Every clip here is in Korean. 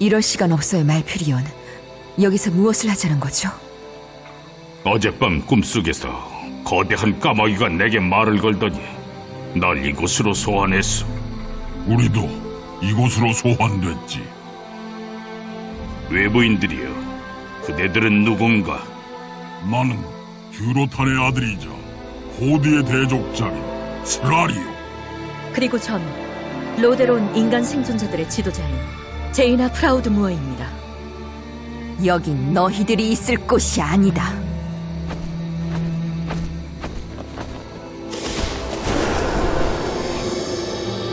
이럴 시간 없어요, 말피리온. 여기서 무엇을 하자는 거죠? 어젯밤 꿈속에서 거대한 까마귀가 내게 말을 걸더니 날 이곳으로 소환했어. 우리도 이곳으로 소환됐지. 외부인들이여, 그대들은 누군가? 나는 듀로탄의 아들이자 호드의 대족자인 스라리오. 그리고 전 로데론 인간 생존자들의 지도자인 제이나 프라우드 무어입니다. 여긴 너희들이 있을 곳이 아니다.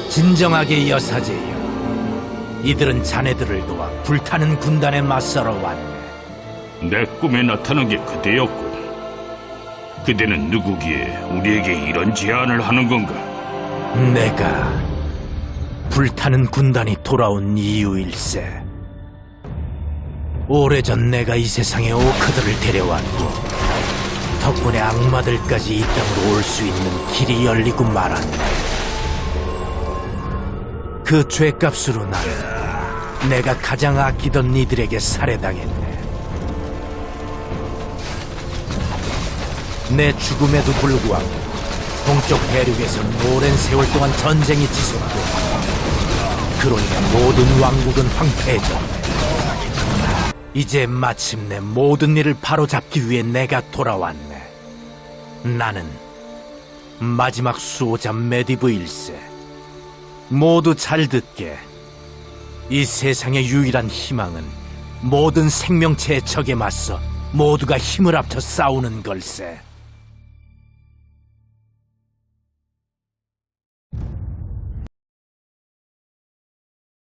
진정하게 여사제여. 이들은 자네들을 도와 불타는 군단에 맞서러 왔네. 내 꿈에 나타난 게 그대였군. 그대는 누구기에 우리에게 이런 제안을 하는 건가? 내가 불타는 군단이 돌아온 이유일세. 오래전 내가 이 세상에 오크들을 데려왔고 덕분에 악마들까지 이 땅으로 올 수 있는 길이 열리고 말았네. 그 죄값으로 나는 내가 가장 아끼던 이들에게 살해당했네. 내 죽음에도 불구하고 동쪽 대륙에서는 오랜 세월 동안 전쟁이 그로 인해 모든 왕국은 황폐해졌네. 이제 마침내 모든 일을 바로잡기 위해 내가 돌아왔네. 나는 마지막 수호자 메디브 일세. 모두 잘 듣게. 이 세상의 유일한 희망은 모든 생명체의 적에 맞서 모두가 힘을 합쳐 싸우는 걸세.